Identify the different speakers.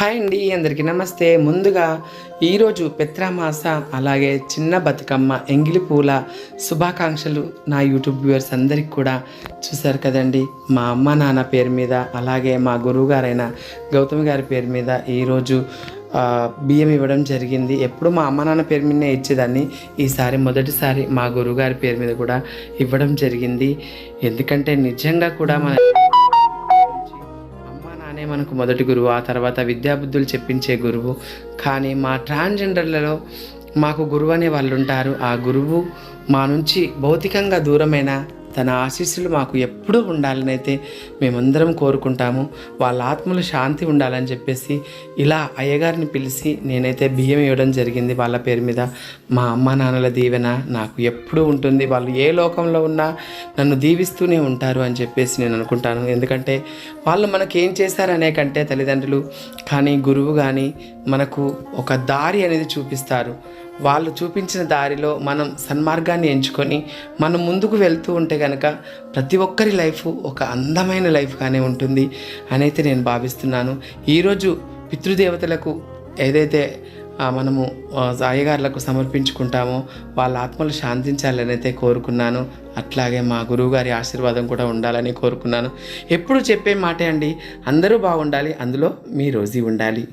Speaker 1: Hi అండి అందరికీ నమస్తే. ముందుగా ఈరోజు పెత్రామాస అలాగే చిన్న బతుకమ్మ ఎంగిలి పూల శుభాకాంక్షలు నా యూట్యూబ్ వ్యూవర్స్ అందరికి కూడా చూశారు కదండి. మా అమ్మ నాన్న పేరు మీద అలాగే మా గురువు గారైన గౌతమి గారి పేరు మీద ఈరోజు బియ్యం ఇవ్వడం జరిగింది. ఎప్పుడు మా అమ్మ నాన్న పేరు మీదనే ఇచ్చేదాన్ని. ఈసారి మొదటిసారి మా గురువుగారి పేరు మీద కూడా ఇవ్వడం జరిగింది. ఎందుకంటే నిజంగా కూడా మన అమ్మా మనకు మొదటి గురువు ఆ తర్వాత విద్యాబుద్ధులు చెప్పించే గురువు. కానీ మా ట్రాన్స్జెండర్లలో మాకు గురువు అనే వాళ్ళు ఉంటారు ఆ గురువు మా నుంచి భౌతికంగా దూరమైన? తన ఆశీస్సులు మాకు ఎప్పుడూ ఉండాలని అయితే మేమందరం కోరుకుంటాము. వాళ్ళ ఆత్మలు శాంతి ఉండాలని చెప్పేసి ఇలా అయ్యగారిని పిలిచి నేనైతే బియ్యం ఇవ్వడం జరిగింది వాళ్ళ పేరు మీద. మా అమ్మ నాన్నల దీవెన నాకు ఎప్పుడూ ఉంటుంది. వాళ్ళు ఏ లోకంలో ఉన్నా నన్ను దీవిస్తూనే ఉంటారు అని చెప్పేసి నేను అనుకుంటాను. ఎందుకంటే వాళ్ళు మనకేం ఏం చేశారనే కంటే తల్లిదండ్రులు కానీ గురువు కానీ మనకు ఒక దారి అనేది చూపిస్తారు. వాళ్ళు చూపించిన దారిలో మనం సన్మార్గాన్ని ఎంచుకొని మనం ముందుకు వెళ్తూ ఉంటే కనుక ప్రతి ఒక్కరి లైఫ్ ఒక అందమైన లైఫ్గానే ఉంటుంది అనైతే నేను భావిస్తున్నాను. ఈరోజు పితృదేవతలకు ఏదైతే మనము అయ్యగారులకు సమర్పించుకుంటామో వాళ్ళ ఆత్మలు శాంతించాలని అయితే కోరుకున్నాను. అట్లాగే మా గురువుగారి ఆశీర్వాదం కూడా ఉండాలని కోరుకున్నాను. ఎప్పుడు చెప్పే మాటే అండి అందరూ బాగుండాలి అందులో మీ రోజీ ఉండాలి.